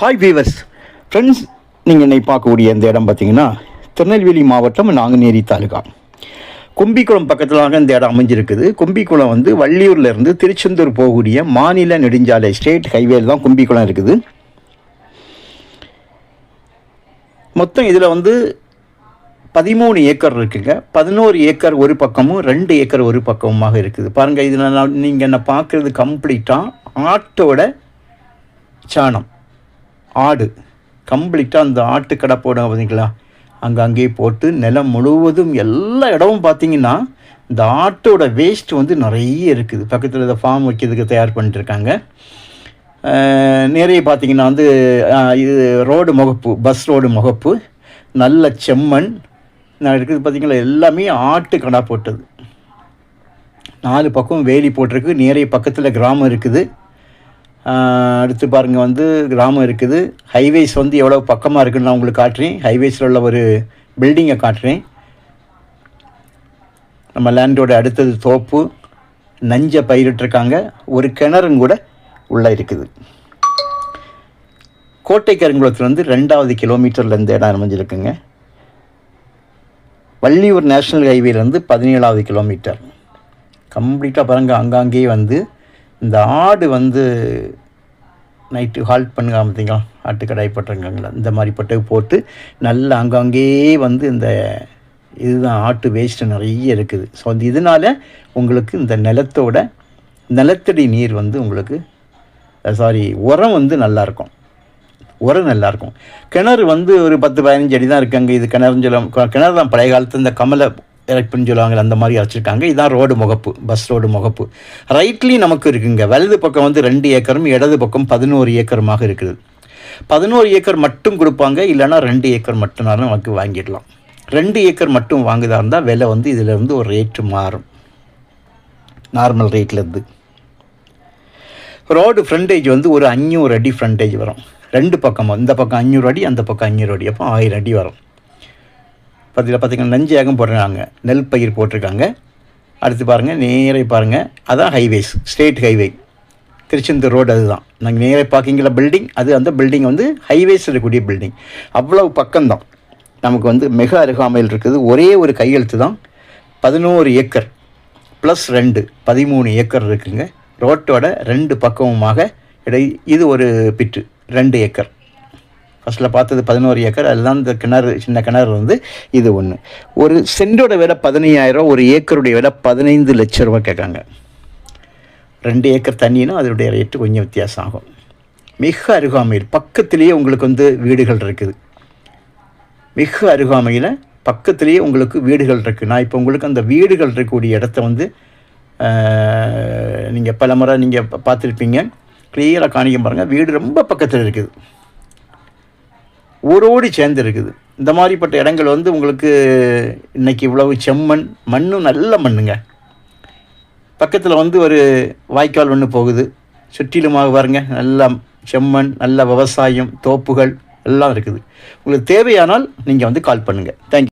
Hi viewers friends நீங்கள் என்னை பார்க்கக்கூடிய இந்த இடம் பார்த்தீங்கன்னா திருநெல்வேலி மாவட்டம் நாங்குநேரி தாலுகா. கும்பிக்குளம் பக்கத்தில் இந்த இடம் அமைஞ்சிருக்குது. கும்பிக்குளம் வந்து வள்ளியூர்லேருந்து திருச்செந்தூர் போகக்கூடிய மாநில நெடுஞ்சாலை ஸ்டேட் ஹைவேல தான் கும்பிக்குளம் இருக்குது. மொத்தம் இதில் வந்து பதிமூணு ஏக்கர் இருக்குங்க. பதினோரு ஏக்கர் ஒரு பக்கமும் ரெண்டு ஏக்கர் ஒரு பக்கமுமாக இருக்குது. பாருங்கள் இதில் நான் நீங்கள் என்ன பார்க்குறது கம்ப்ளீட்டாக ஆட்டோட சாணம். ஆடு. கம்ப்ளீட்டாக அந்த ஆட்டுக்கடை போடும் போடுங்க பார்த்தீங்களா அங்கே அங்கேயே போட்டு நிலம் முழுவதும் எல்லா இடமும் பார்த்தீங்கன்னா இந்த ஆட்டோட வேஸ்ட் வந்து நிறைய இருக்குது. பக்கத்தில் இந்த ஃபார்ம் வைக்கிறதுக்கு தயார் பண்ணிட்டுருக்காங்க. நிறைய பார்த்தீங்கன்னா வந்து இது ரோடு முகப்பு பஸ் ரோடு முகப்பு நல்ல செம்மண் நான் இருக்குது பார்த்தீங்களா எல்லாமே ஆட்டு கடா போட்டது. நாலு பக்கம் வேலி போட்டிருக்கு. நிறைய பக்கத்தில் கிராமம் இருக்குது. அடுத்து பாருங்கள் வந்து கிராமம் இருக்குது. ஹைவேஸ் வந்து எவ்வளோ பக்கமாக இருக்குன்னு நான் உங்களுக்கு காட்டுறேன். ஹைவேஸில் உள்ள ஒரு பில்டிங்கை காட்டுறேன். நம்ம லேண்டோட அடுத்தது தோப்பு. நஞ்சை பயிரிட்டிருக்காங்க. ஒரு கிணறும் கூட உள்ளே இருக்குது. கோட்டை கருங்குளத்துலேருந்து ரெண்டாவது கிலோமீட்டர்லேருந்து இடம் அமைஞ்சிருக்குங்க. வள்ளியூர் நேஷ்னல் ஹைவேலேருந்து பதினேழாவது கிலோமீட்டர். கம்ப்ளீட்டாக பாருங்கள் அங்காங்கேயே வந்து இந்த ஆடு வந்து நைட்டு ஹால்ட் பண்ணுங்க பார்த்தீங்களா ஆட்டுக்கடை போட்டிருக்காங்களா? இந்த மாதிரி பட்டு போட்டு நல்லா அங்கங்கே வந்து இந்த இதுதான் ஆட்டு வேஸ்ட்டு நிறைய இருக்குது. ஸோ அந்த இதனால் உங்களுக்கு இந்த நிலத்தோட நிலத்தடி நீர் வந்து உங்களுக்கு சாரி உரம் வந்து நல்லாயிருக்கும். உரம் நல்லாயிருக்கும். கிணறு வந்து ஒரு பத்து பதினஞ்சு அடி தான் இருக்குது அங்கே. இது கிணறுன்னு சொல்ல கிணறு தான் பழைய காலத்து இந்த கமலை இறப்புன்னு சொல்லுவாங்க அந்த மாதிரி அரைச்சிருக்காங்க. இதான் ரோடு முகப்பு பஸ் ரோடு முகப்பு. ரைட்லேயும் நமக்கு இருக்குங்க. வலது பக்கம் வந்து ரெண்டு ஏக்கரும் இடது பக்கம் பதினோரு ஏக்கருமாக இருக்குது. பதினோரு ஏக்கர் மட்டும் கொடுப்பாங்க இல்லைன்னா ரெண்டு ஏக்கர் மட்டும்னாலும் நமக்கு வாங்கிடலாம். ரெண்டு ஏக்கர் மட்டும் வாங்குதா இருந்தால் விலை வந்து இதிலேருந்து ஒரு ரேட்டு மாறும். நார்மல் ரேட்லேருந்து ரோடு ஃப்ரண்டேஜ் வந்து ஒரு அஞ்சூறு அடி ஃப்ரண்டேஜ் வரும். ரெண்டு பக்கம் இந்த பக்கம் அஞ்சூறு அடி அந்த பக்கம் அஞ்சூறு அடி அப்போ ஆயிரம் அடி வரும். பார்த்தீங்களா பார்த்தீங்கன்னா நஞ்சையாகம் போட்டிருக்காங்க. நெல் பயிர் போட்டிருக்காங்க. அடுத்து பாருங்கள் நேரே பாருங்கள் அதான் highways state highway Tiruchendur road அதுதான். நாங்கள் நேரே பார்க்கிங்களா பில்டிங் அது அந்த பில்டிங் வந்து ஹைவேஸ் இருக்கக்கூடிய பில்டிங் அவ்வளவு பக்கம்தான். நமக்கு வந்து மிக அருகாமையில் இருக்குது. ஒரே ஒரு கையெழுத்து தான். பதினோரு ஏக்கர் ப்ளஸ் ரெண்டு பதிமூணு ஏக்கர் இருக்குங்க. ரோட்டோட ரெண்டு பக்கமுமாக இடை இது ஒரு பிட்டு ரெண்டு ஏக்கர். ஃபஸ்ட்டில் பார்த்தது பதினோரு ஏக்கர். அதுதான் இந்த கிணறு சின்ன கிணறு வந்து இது ஒன்று ஒரு சென்டோட விலை பதினையாயிரம் ஒரு ஏக்கருடைய விலை பதினைந்து லட்ச ரூபா கேட்காங்க. ரெண்டு ஏக்கர் தண்ணினா அதனுடைய ரேட்டு கொஞ்சம் வித்தியாசம் ஆகும். மிக அருகாமையில் பக்கத்திலேயே உங்களுக்கு வந்து வீடுகள் இருக்குது. மிக அருகாமையில் பக்கத்திலேயே உங்களுக்கு வீடுகள் இருக்குது நான் இப்போ உங்களுக்கு அந்த வீடுகள் இருக்கக்கூடிய இடத்த வந்து நீங்கள் பல முறை நீங்கள் பார்த்துருப்பீங்க. கிளியராக காணிக்க பாருங்கள் வீடு ரொம்ப பக்கத்தில் இருக்குது. ஊரோடு சேர்ந்து இருக்குது இந்த மாதிரிப்பட்ட இடங்கள் வந்து உங்களுக்கு இன்றைக்கி இவ்வளவு செம்மண் மண்ணும் நல்ல மண்ணுங்க. பக்கத்தில் வந்து ஒரு வாய்க்கால் ஒன்று போகுது. சுற்றிலுமாக பாருங்க நல்ல செம்மண் நல்ல விவசாயம் தோப்புகள் எல்லாம் இருக்குது. உங்களுக்கு தேவையானால் நீங்கள் வந்து கால் பண்ணுங்கள் தேங்க்யூ